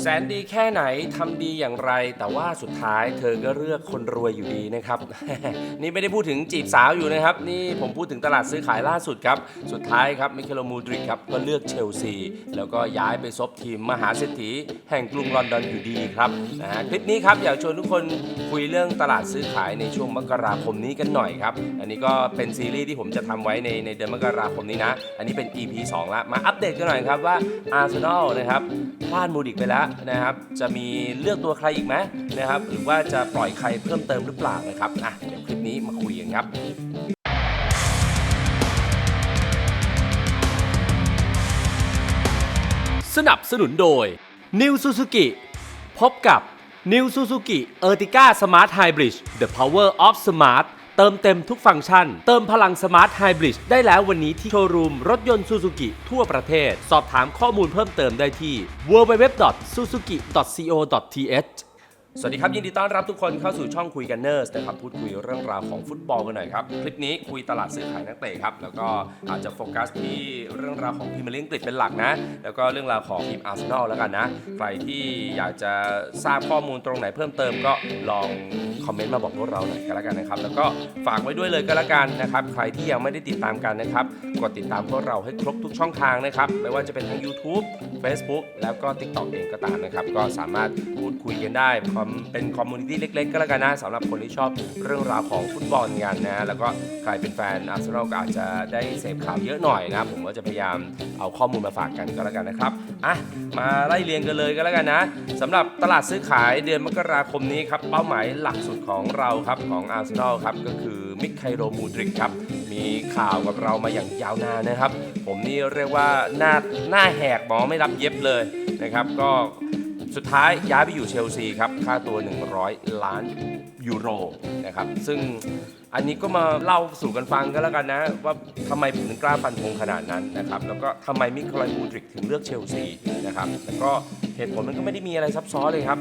แสนดีแค่ไหนทำดีอย่างไร แต่ว่าสุดท้ายเธอก็เลือกคนรวยอยู่ดีนะครับ นี่ไม่ได้พูดถึงจีบสาวอยู่นะครับ นี่ผมพูดถึงตลาดซื้อขายล่าสุดครับ สุดท้ายครับมิเคโลมูดริกครับก็เลือกเชลซี แล้วก็ย้ายไปซบทีมมหาเศรษฐีแห่งกรุงลอนดอนอยู่ดีครับนะฮะคลิปนี้ครับอยากชวนทุกคนคุยเรื่องตลาดซื้อขายในช่วงมกราคมนี้กันหน่อยครับ อันนี้ก็เป็นซีรีส์ที่ผมจะทำไว้ในในเดือนมกราคมนี้นะ อันนี้เป็น EP 2ละมาอัปเดตกันหน่อยครับว่าอาร์เซนอลนะครับพลาดมูดิกไปแล้วนะครับ จะมีเลือกตัวใครอีกไหมนะครับ หรือว่าจะปล่อยใครเพิ่มเติมหรือเปล่านะครับอะเดี๋ยวคลิปนี้มาคุยกันครับสนับสนุนโดย New Suzuki พบกับ New Suzuki Ertiga Smart Hybrid The Power of Smart เติมเต็มทุกฟังก์ชัน เติมพลังสมาร์ทไฮบริดได้แล้ววันนี้ที่โชว์รูม รถยนต์ซูซูกิทั่วประเทศ สอบถามข้อมูลเพิ่มเติมได้ที่ www.suzuki.co.th สวัสดีครับ ยินดีต้อนรับทุกคนเข้าสู่ช่องคุยกันเนอร์สนะครับพูดคุยเรื่องราวของฟุตบอลกันหน่อยครับ คลิปนี้คุยตลาดซื้อขายนักเตะครับ แล้วก็อาจจะโฟกัสที่เรื่องราวของพรีเมียร์ลีกอังกฤษเป็นหลักนะ แล้วก็เรื่องราวของทีมอาร์เซนอลแล้วกันนะ ใครที่อยากจะทราบข้อมูลตรงไหนเพิ่มเติมก็ลองคอมเมนต์มาบอกพวกเราหน่อยก็แล้วกันนะครับ แล้วก็ฝากไว้ด้วยเลยก็แล้วกันนะครับ ใครที่ยังไม่ได้ติดตามกันนะครับ กดติดตามพวกเราให้ครบทุกช่องทางนะครับ ไม่ว่าจะเป็นทั้ง YouTube Facebook แล้วก็ TikTok เองก็ตามนะครับ ก็สามารถพูดคุยกันได้คอมเป็นคอมมูนิตี้เล็ก ๆ ก็แล้วกันนะสำหรับคนที่ชอบเรื่องราวของฟุตบอลกันนะ แล้วก็ใครเป็นแฟนอาร์เซนอลก็อาจจะได้เสพข่าวเยอะหน่อยนะ ผมก็จะพยายามเอาข้อมูลมาฝากกันก็แล้วกันนะครับอะมาไล่เรียงกันเลยก็แล้วกันนะสำหรับตลาดซื้อขายเดือนมกราคมนี้ครับเป้าหมายหลักสุดของเราครับของอาร์เซนอลครับก็คือมิคไคโรมูดริกครับมีข่าวกับเรามาอย่างยาวนานนะครับ ผมนี่เรียกว่าหน้าหน้าแหกหมอไม่รับเย็บเลยนะครับ ก็ สุดท้ายย้ายไปอยู่เชลซีครับ ค่าตัว 100 ล้านยูโรนะครับ ซึ่งอันนี้ก็มาเล่าสู่กันฟังก็แล้วกันนะ ว่าทำไมผมถึงกล้าฟันธงขนาดนั้นนะครับแล้วก็ทำไมมิคลายมูดริกถึงเลือกเชลซีนะครับแล้วก็เหตุผลมันก็ไม่ได้มีอะไรซับซ้อนเลยครับ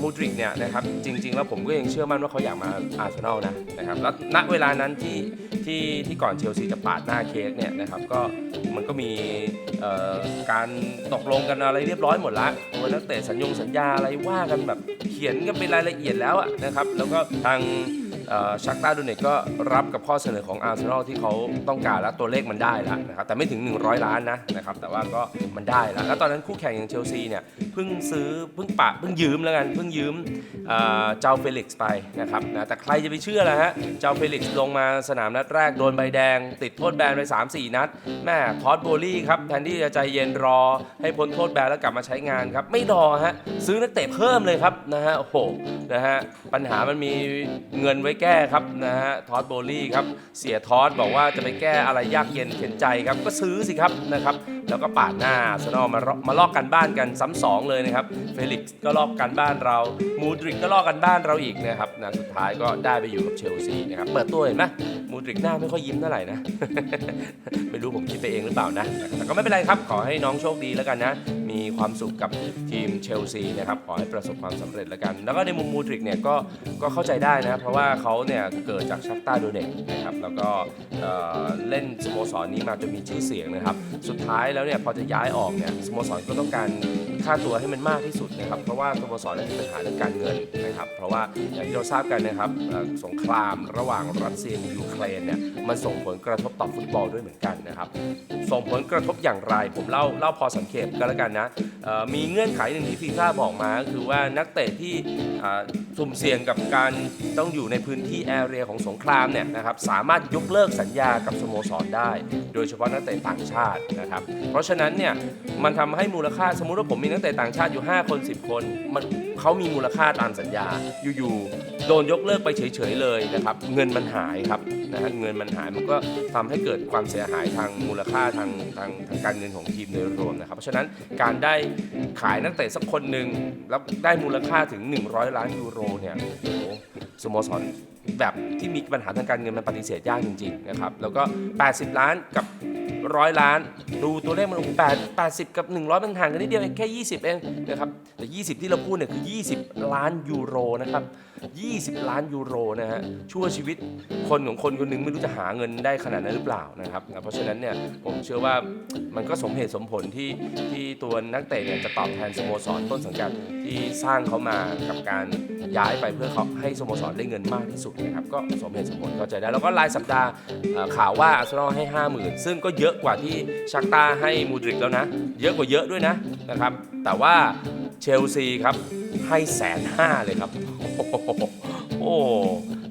มูดริกเนี่ยนะครับจริง ๆ แล้วผมก็ยังเชื่อมั่นว่าเขาอยากมาอาร์เซนอลนะนะครับแล้วณเวลานั้นที่ที่ที่ก่อนเชลซีจะปาดหน้าเค้กเนี่ยนะครับก็มันก็มีการตกลงกันอะไรเรียบร้อยหมดละตัวนักเตะสัญญงสัญญาอะไรว่ากันแบบเขียนกันเป็นรายละเอียดแล้วนะครับแล้วก็ทาง ชักตาดูเนตก็รับกับข้อเสนอของอาร์เซนอลที่เขาต้องการแล้วตัวเลขมันได้แล้วนะครับแต่ไม่ถึง 100 ล้านนะนะครับแต่ว่าก็มันได้แล้วแล้วตอนนั้นคู่แข่งอย่างเชลซีเนี่ยเพิ่งซื้อเพิ่งปะเพิ่งยืมแล้วกันเพิ่งยืมเอ่อเจ้าเฟลิกซ์ไปนะครับนะแต่ใครจะไปเชื่อล่ะฮะเจ้าเฟลิกซ์ลงมาสนามนัดแรกโดนใบแดง ติดโทษแบนไป 3-4 นัดแม่ทอดโบลี่ครับแทนที่จะใจเย็นรอ ให้พ้นโทษแบนแล้วกลับมาใช้งานครับไม่รอฮะซื้อนักเตะเพิ่มเลยครับนะฮะโอ้โหนะฮะปัญหามันมีเงินไว้แก้ครับนะฮะทอสโบลี่ครับเสียทอสบอกว่าจะไปแก้อะไรยากเย็นเข็นใจครับก็ซื้อสิครับนะครับ แล้วก็ปาดหน้าอาร์เซนอลมามาลอกกันบ้านกันซ้ำสองเลยนะครับ เฟลิกซ์ก็ลอกกันบ้านเรา มูดริกก็ลอกกันบ้านเราอีกนะครับนะสุดท้ายก็ได้ไปอยู่กับเชลซีนะครับ เปิดตัวเห็นไหมมูดริกหน้าไม่ค่อยยิ้มเท่าไหร่นะ ไม่รู้ผมคิดไปเองหรือเปล่านะ แต่ก็ไม่เป็นไรครับ ขอให้น้องโชคดีแล้วกันนะ มีความสุขกับทีมเชลซีนะครับ ขอให้ประสบความสำเร็จแล้วกัน แล้วก็ในมุมมูดริกเนี่ยก็ก็เข้าใจได้นะ เพราะว่าเขาเนี่ยเกิดจากชักตาโดเนกนะครับ แล้วก็เเล่นสโมสรนี้มาจนมีชื่อเสียงนะครับ สุดท้ายแล้วแล้วเนี่ยพอจะย้ายออกเนี่ยสโมสรก็ต้องการ ค่าตัวให้มันมากที่สุดนะครับเพราะว่าสโมสรนั้นมีปัญหาเรื่องการเงินนะครับ เพราะว่าอย่างที่เราทราบกันนะครับสงครามระหว่างรัสเซียกับยูเครนเนี่ยมันส่งผลกระทบต่อฟุตบอลด้วยเหมือนกันนะครับ ส่งผลกระทบอย่างไร ผมเล่าเล่าพอสังเกตก็แล้วกันนะมีเงื่อนไขหนึ่งที่ฟีฟ่าบอกมาก็คือว่านักเตะที่สุ่มเสี่ยงกับการต้องอยู่ในพื้นที่แอเรียของสงครามเนี่ยนะครับสามารถยกเลิกสัญญากับสโมสรได้ โดยเฉพาะนักเตะต่างชาตินะครับ เพราะฉะนั้นเนี่ยมันทำให้มูลค่าสมมุติว่าผมมีนักเตะต่างชาติอยู่ 5 คน 10 คน มันเขามีมูลค่าตามสัญญา อยู่ๆโดนยกเลิกไปเฉยๆเลยนะครับ เงินมันหายครับนะฮะเงินมันหายมันก็ทำให้เกิดความเสียหายทางมูลค่าทางทางทางการเงินของทีมโดยรวมนะครับ เพราะฉะนั้นการได้ขายนักเตะสักคนหนึ่งแล้วได้มูลค่าถึง 100 ล้านยูโรเนี่ยโอ้สโมสรแบบที่มีปัญหาทางการเงินมันปฏิเสธยากจริงๆนะครับแล้วก็ 80 ล้านกับ ร้อยล้าน ดูตัวเลขมันแปดแปดสิบกับ100มันห่างกันนิดเดียวเองแค่20เองนะครับแต่20ที่เราพูดเนี่ยคือ20ล้านยูโรนะครับ20ล้านยูโรนะฮะชั่วชีวิตคนของคนคนหนึ่งไม่รู้จะหาเงินได้ขนาดนั้นหรือเปล่านะครับ เพราะฉะนั้นเนี่ยผมเชื่อว่ามันก็สมเหตุสมผลที่ที่ตัวนักเตะเนี่ยจะตอบแทนสโมสรต้นสังกัดที่สร้างเขามากับการย้ายไปเพื่อเขาให้สโมสรได้เงินมากที่สุดนะครับก็สมเหตุสมผลเข้าใจได้แล้วก็รายสัปดาห์ข่าวว่าอาร์เซนอลให้ 50,000 ซึ่งก็เยอะกว่าที่ชักตาให้มูดริกแล้วนะ เยอะกว่าเยอะด้วยนะนะครับ แต่ว่าเชลซีครับให้แสนห้าเลยครับ โอ้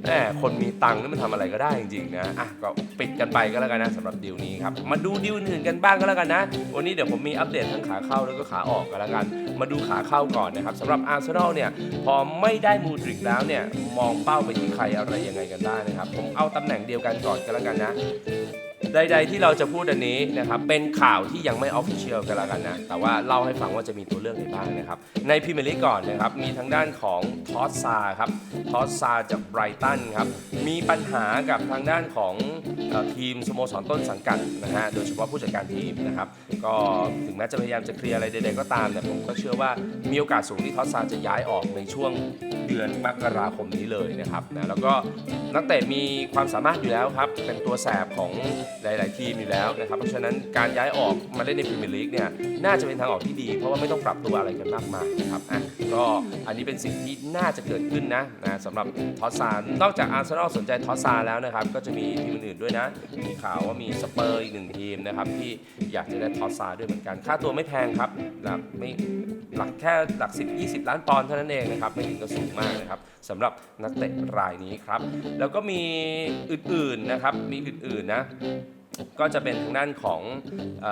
แม่คนมีตังค์นี่มันทำอะไรก็ได้จริงๆนะอะก็ปิดกันไปก็แล้วกันนะสำหรับดีลนี้ครับ มาดูดีลอื่นกันบ้างก็แล้วกันนะ วันนี้เดี๋ยวผมมีอัปเดตทั้งขาเข้าแล้วก็ขาออกกันแล้วกัน มาดูขาเข้าก่อนนะครับสำหรับอาร์เซนอลเนี่ยพอไม่ได้มูดริกแล้วเนี่ยมองเป้าไปที่ใครอะไรยังไงกันได้นะครับ ผมเอาตำแหน่งเดียวกันก่อนก็แล้วกันนะ ใดๆที่เราจะพูดอันนี้นะครับเป็นข่าวที่ยังไม่ออฟฟิเชียลกันล้วกันนะ แต่ว่าเล่าให้ฟังว่าจะมีตัวเลือกไหนบ้างนะครับ ในพรีเมียร์ลีกก่อนนะครับ มีทางด้านของทอสซาครับทอสซาจากไบรตันครับ มีปัญหากับทางด้านของทีมสโมสรต้นสังกัดนะฮะโดยเฉพาะผู้จัดการทีมนะครับ ก็ถึงแม้จะพยายามจะเคลียร์อะไรใดๆก็ตามแต่ผมก็เชื่อว่ามีโอกาสสูงที่ทอสซาจะย้ายออกในช่วง เดือนมกราคมนี้เลยนะครับนะแล้วก็นักเตะมีความสามารถอยู่แล้วครับเป็นตัวแสบของหลาย ๆ ทีมอยู่แล้วนะครับเพราะฉะนั้นการย้ายออกมาเล่นในพรีเมียร์ลีกเนี่ยน่าจะเป็นทางออกที่ดี เพราะว่าไม่ต้องปรับตัวอะไรกันมากมายนะครับอะก็อันนี้เป็นสิ่งที่น่าจะเกิดขึ้นนะนะสำหรับทอสซานนอกจากอาร์เซนอลสนใจทอสซาแล้วนะครับก็จะมีทีมอื่นๆด้วยนะมีข่าวว่ามีสเปอร์อีกหนึ่งทีมนะครับที่อยากจะได้ทอสซาด้วยเหมือนกันค่าตัวไม่แพงครับนะไม่หลักแค่หลัก 10 20 ล้านปอนด์เท่านั้นเองนะครับไม่ถึงกับสูงมากนะครับสำหรับนักเตะรายนี้ครับ แล้วก็มีอื่นๆนะครับ มีอื่นๆนะก็จะเป็นทางด้านของเอ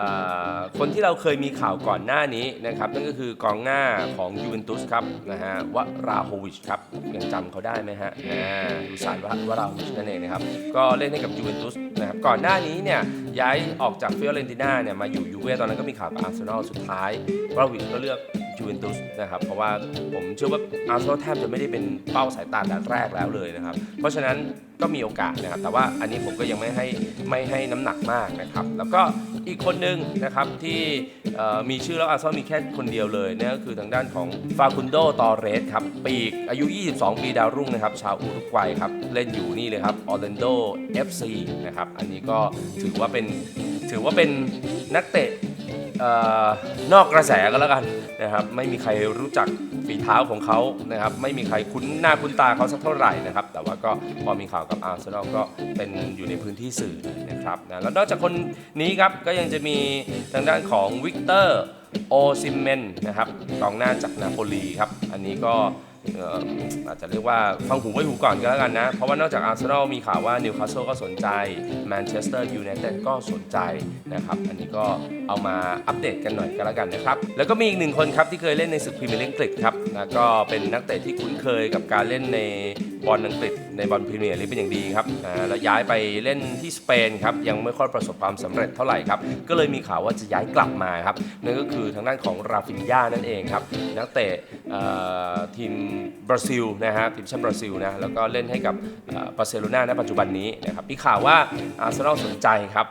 อคนที่เราเคยมีข่าวก่อนหน้านี้นะครับนั่นก็คือกองหน้าของยูเวนตุสครับนะฮะวราโฮวิชครับยังจำเขาได้ไหมฮะอ่าดูสารวราโฮวิชนั่นเองนะครับก็เล่นให้กับยูเวนตุสนะครับก่อนหน้านี้เนี่ยย้ายออกจากฟิออเรนติน่าเนี่ยมาอยู่ยูเว่ตอนนั้นก็มีข่าวกับอาร์เซนอลสุดท้ายวราโฮวิชก็เลือก ยูเวนตุสนะครับเพราะว่าผมเชื่อว่าอาร์เซนอลแทบจะไม่ได้เป็นเป้าสายตาแต่แรกแล้วเลยนะครับ เพราะฉะนั้นก็มีโอกาสนะครับ แต่ว่าอันนี้ผมก็ยังไม่ให้ไม่ให้น้ำหนักมากนะครับ แล้วก็อีกคนหนึ่งนะครับที่มีชื่อแล้วอาร์เซนอลมีแค่คนเดียวเลยนั่นก็คือทางด้านของฟาคุนโดตอเรสครับปีกอายุ 22 ปีดาวรุ่งนะครับ ชาวอุรุกวัยครับเล่นอยู่นี่เลยครับออร์แลนโด FC นะครับอันนี้ก็ถือว่าเป็นถือว่าเป็นนักเตะ นอกกระแสก็แล้วกันนะครับไม่มีใครรู้จักฝีเท้าของเขานะครับไม่มีใครคุ้นหน้าคุ้นตาเขาสักเท่าไหร่นะครับแต่ว่าก็พอมีข่าวกับอาร์เซนอลก็เป็นอยู่ในพื้นที่สื่อนะครับนะแล้วนอกจากคนนี้ครับก็ยังจะมีทางด้านของวิกเตอร์โอซิมเมนนะครับกองหน้าจากนาโปลีครับอันนี้ก็ เอ่ออาจจะเรียกว่าฟังหูไว้หูก่อนก็แล้วกันนะ เพราะว่านอกจากอาร์เซนอลมีข่าวว่านิวคาสเซิลก็สนใจแมนเชสเตอร์ยูไนเต็ดก็สนใจนะครับ อันนี้ก็เอามาอัปเดตกันหน่อยก็แล้วกันนะครับ แล้วก็มีอีกหนึ่งคนครับที่เคยเล่นในศึกพรีเมียร์ลีกอังกฤษครับนะก็เป็นนักเตะที่คุ้นเคยกับการเล่นในบอลอังกฤษในบอลพรีเมียร์ลีกเป็นอย่างดีครับแล้วย้ายไปเล่นที่สเปนครับยังไม่ค่อยประสบความสำเร็จเท่าไหร่ครับก็เลยมีข่าวว่าจะย้ายกลับมาครับนั่นก็คือทางด้านของราฟินญานั่นเองครับนักเตะเอ่อทีมบราซิลนะฮะทีมชาติบราซิลนะแล้วก็เล่นให้กับบาร์เซโลนาในปัจจุบันนี้นะครับมีข่าวว่าอาร์เซนอลสนใจครับ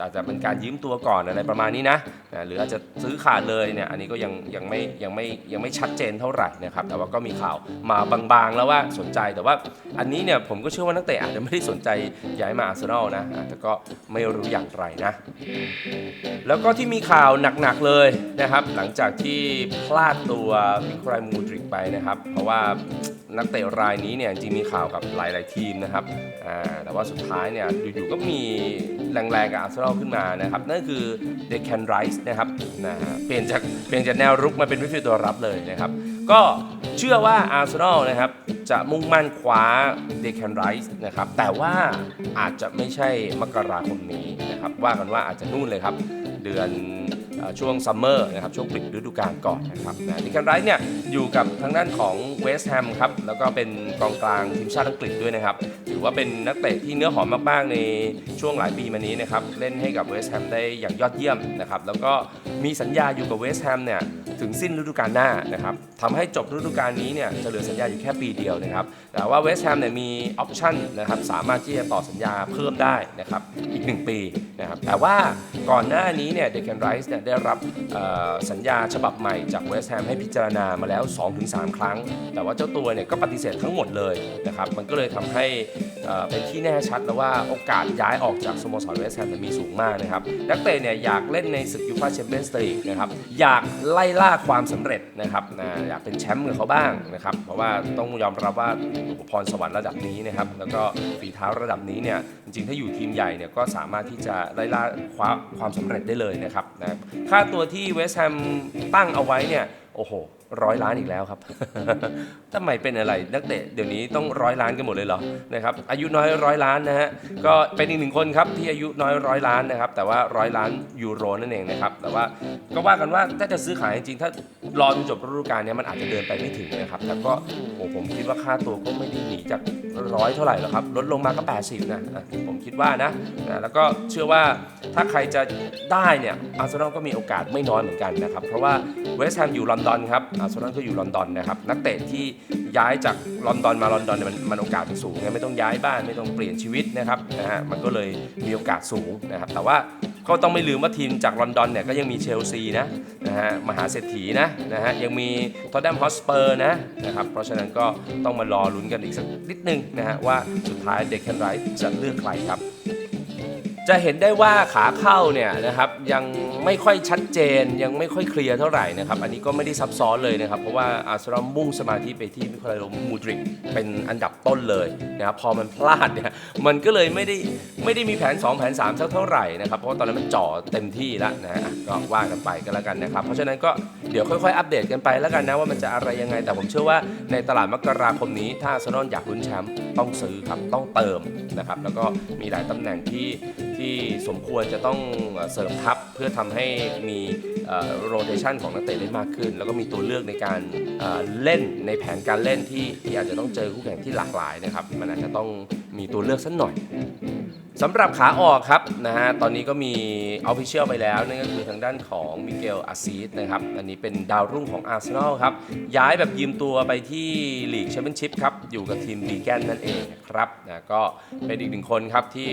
อาจจะเป็นการยืมตัวก่อนอะไรประมาณนี้นะหรืออาจจะซื้อขาดเลยเนี่ยอันนี้ก็ยังยังไม่ยังไม่ยังไม่ชัดเจนเท่าไหร่นะครับแต่ว่าก็มีข่าวมาบางๆแล้วว่าสนใจแต่ว่าอันนี้เนี่ยผมก็เชื่อว่านักเตะอาจจะไม่ได้สนใจย้ายมาอาร์เซนอลนะแต่ก็ไม่รู้อย่างไรนะ แล้วก็ที่มีข่าวหนักๆเลยนะครับหลังจากที่พลาดตัวมิครายมูดริกไปนะครับเพราะว่านักเตะรายนี้เนี่ยจริงมีข่าวกับหลาย ๆ ทีมนะครับแต่ว่าสุดท้ายเนี่ยอยู่ๆก็มีแรงๆกับอาร์เซนอลขึ้นมานะครับนั่นคือเดคแคนไรส์นะครับนะฮะเปลี่ยนจากเปลี่ยนจากแนวรุกมาเป็นวิฟิลตัวรับเลยนะครับ ก็เชื่อว่าอาร์เซนอลนะครับจะมุ่งมั่นคว้าเดคแคนไรส์นะครับแต่ว่าอาจจะไม่ใช่มกราคมนี้นะครับว่ากันว่าอาจจะนู่นเลยครับ เดือนช่วงซัมเมอร์นะครับช่วงปิดฤดูกาลก่อนนะครับนะดิคันไรท์เนี่ยอยู่กับทางด้านของเวสต์แฮมครับแล้วก็เป็นกองกลางทีมชาติอังกฤษด้วยนะครับถือว่าเป็นนักเตะที่เนื้อหอมมากๆในช่วงหลายปีมานี้นะครับเล่นให้กับเวสต์แฮมได้อย่างยอดเยี่ยมนะครับแล้วก็มีสัญญาอยู่กับเวสต์แฮมเนี่ย ถึงสิ้นฤดูกาลหน้านะครับทำให้จบฤดูกาลนี้เนี่ยจะเหลือสัญญาอยู่แค่ปีเดียวนะครับ แต่ว่าเวสต์แฮมเนี่ยมีออปชั่นนะครับสามารถที่จะต่อสัญญาเพิ่มได้นะครับอีก 1 ปีนะครับแต่ว่าก่อนหน้านี้เนี่ยเดคแคนไรส์เนี่ยได้รับสัญญาฉบับใหม่จากเวสต์แฮมให้พิจารณามาแล้ว 2-3 ครั้ง แต่ว่าเจ้าตัวเนี่ยก็ปฏิเสธทั้งหมดเลยนะครับมันก็เลยทำให้เป็นที่แน่ชัดแล้วว่าโอกาสย้ายออกจากสโมสรเวสต์แฮมมีสูงมากนะครับนักเตะเนี่ยอยากเล่นในศึกยูฟ่าแชมเปี้ยนส์ลีกนะครับอยากไล่ล่าาความสำเร็จนะครับอยากเป็นแชมป์กับเขาบ้างนะครับ เพราะว่าต้องยอมรับว่าพรสวรรค์ระดับนี้นะครับ แล้วก็ฝีเท้าระดับนี้เนี่ยจริงๆ ถ้าอยู่ทีมใหญ่เนี่ยก็สามารถที่จะไล่ล่าคว้าความสำเร็จได้เลยนะครับนะค่าตัวที่เวสต์แฮมตั้งเอาไว้เนี่ยโอ้โห ร้อยล้านอีกแล้วครับ ทำไมเป็นอะไรนักเตะเดี๋ยวนี้ต้องร้อยล้านกันหมดเลยเหรอนะครับอายุน้อยร้อยล้านนะฮะก็เป็นอีกหนึ่งคนครับที่อายุน้อยร้อยล้านนะครับแต่ว่าร้อยล้านยูโรนั่นเองนะครับแต่ว่าก็ว่ากันว่าถ้าจะซื้อขายจริงๆถ้ารอจนจบฤดูกาลเนี้มันอาจจะเดินไปไม่ถึงนะครับแต่ก็ผมคิดว่าค่าตัวก็ไม่ได้หนีจากร้อยเท่าไหร่หรอกครับลดลงมาก็ 80นะอะผมคิดว่านะนะแล้วก็เชื่อว่าถ้าใครจะได้เนี่ยอาร์เซนอลก็มีโอกาสไม่น้อยเหมือนกันนะครับเพราะว่าเวสต์แฮมอยู่ลอนดอนครับอาร์เซนอลก็อยู่ลอนดอนนะครับนักเตะที่ย้ายจากลอนดอนมาลอนดอนเนี่ยมันมันโอกาสมันสูงไงไม่ต้องย้ายบ้านไม่ต้องเปลี่ยนชีวิตนะครับนะฮะมันก็เลยมีโอกาสสูงนะครับแต่ว่าก็ต้องไม่ลืมว่าทีมจากลอนดอนเนี่ยก็ยังมีเชลซีนะนะฮะมหาเศรษฐีนะนะฮะยังมีทอตแนมฮอสเปอร์นะนะครับเพราะฉะนั้นก็ต้องมารอลุ้นกันอีกสักนิดนึงนะฮะว่าสุดท้ายเด็กแคนไรท์จะเลือกใครครับ จะเห็นได้ว่าขาเข้าเนี่ยนะครับยังไม่ค่อยชัดเจนยังไม่ค่อยเคลียร์เท่าไหร่นะครับอันนี้ก็ไม่ได้ซับซ้อนเลยนะครับ เพราะว่าอาร์เซนอลมุ่งสมาธิไปที่มิคาเอลมูดริกเป็นอันดับต้นเลยนะครับพอมันพลาดเนี่ยมันก็เลยไม่ได้ไม่ได้มีแผน 2 แผน3สักเท่าไหร่นะครับเพราะาตอนนั้นมันจ่อเต็มที่แล้วนะฮะอะก็ว่ากันไปก็แล้วกันนะครับ เพราะฉะนั้นก็เดี๋ยวค่อยๆ อัปเดตกันไปแล้วกันนะว่ามันจะอะไรยังไง แต่ผมเชื่อว่าในตลาดมกราคมนี้ ถ้าอาร์เซนอลอยากลุ้นแชมป์ต้องซื้อครับต้องเติมนะครับแล้วก็มีหลายตำแหน่งที่ที่สมควรจะต้องเสริมทัพเพื่อทำให้มีโรเ t ชันของนักเตะได้มากขึ้น แล้วก็มีตัวเลือกในการเอ่อเล่นในแผนการเล่นที่ที่อาจจะต้องเจอคู่แข่งที่หลากหลายนะครับ มันอาจจะต้องมีตัวเลือกสักหน่อย สำหรับขาออกครับนะฮะตอนนี้ก็มีออฟฟิเชียลไปแล้วนั่นก็คือทางด้านของมิเกลอาซีสนะครับอันนี้เป็นดาวรุ่งของอาร์เซนอลครับ ย้ายแบบยืมตัวไปที่ลีกแชมเปี้ยนชิพครับ อยู่กับทีมบีแกนนั่นเองนะครับนะก็เป็นอีกหนึ่งคนครับที่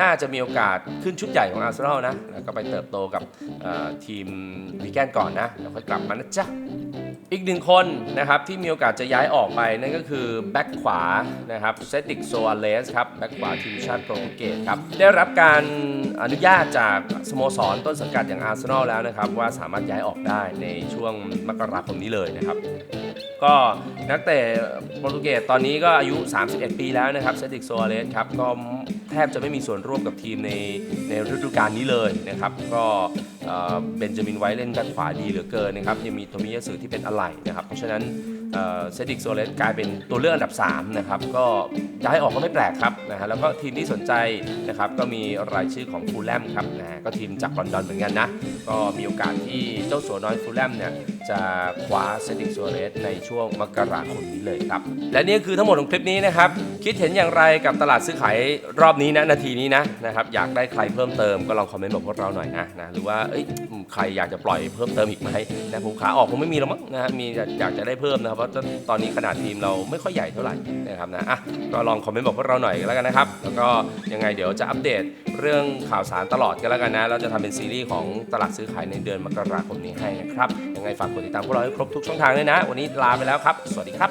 น่าจะมีโอกาสขึ้นชุดใหญ่ของอาร์เซนอลนะแล้วก็ไปเติบโตกับทีมบีแกนก่อนนะแล้วค่อยกลับมานะจ๊ะ อีกหนึ่งคนนะครับที่มีโอกาสจะย้ายออกไปนั่นก็คือแบ็กขวานะครับเซติกโซอาเลสครับแบ็กขวาทีมชาติโปรตุเกสครับได้รับการอนุญาตจากสโมสรต้นสังกัดอย่างอาร์เซนอลแล้วนะครับว่าสามารถย้ายออกได้ในช่วงมกราคมนี้เลยนะครับก็นักเตะโปรตุเกสตอนนี้ก็อายุ 31 ปีแล้วนะครับเซติกโซอาเลสครับก็แทบจะไม่มีส่วนร่วมกับทีมในในฤดูกาลนี้เลยนะครับก็ เบนจามินไว้เล่นด้านขวาดีเหลือเกินนะครับยังมีโทมิยาสึที่เป็นอะไหล่นะครับเพราะฉะนั้นเซดิกโซเลสกลายเป็นตัวเลือกอันดับ 3 นะครับ ก็ย้ายออกก็ไม่แปลกครับนะฮะแล้วก็ทีมที่สนใจนะครับ ก็มีรายชื่อของฟูลแลมครับนะก็ทีมจากลอนดอนเหมือนกันนะ ก็มีโอกาสที่เจ้าสัวน้อยฟูลแลมเนี่ย จะคว้าเซติกโซเลสในช่วงมกราคมนี้เลยครับ และนี่คือทั้งหมดของคลิปนี้นะครับ คิดเห็นอย่างไรกับตลาดซื้อขายรอบนี้นะนาทีนี้นะนะครับอยากได้ใครเพิ่มเติมก็ลองคอมเมนต์บอกพวกเราหน่อยนะนะหรือว่าเอ้ยใครอยากจะปล่อยเพิ่มเติมอีกไหมนะผมขาออกคงไม่มีแล้วมั้งนะฮะมีอยากจะได้เพิ่มนะครับเพราะตอนนี้ขนาดทีมเราไม่ค่อยใหญ่เท่าไหร่นะครับนะอะก็ลองคอมเมนต์บอกพวกเราหน่อยกันแล้วกันนะครับแล้วก็ยังไงเดี๋ยวจะอัปเดตเรื่องข่าวสารตลอดกันแล้วกันนะเราจะทำเป็นซีรีส์ของตลาดซื้อขายในเดือนมกราคมนี้ให้นะครับ ยังไงฝากกดติดตามพวกเราให้ครบทุกช่องทางเลยนะ วันนี้ลาไปแล้วครับ สวัสดีครับ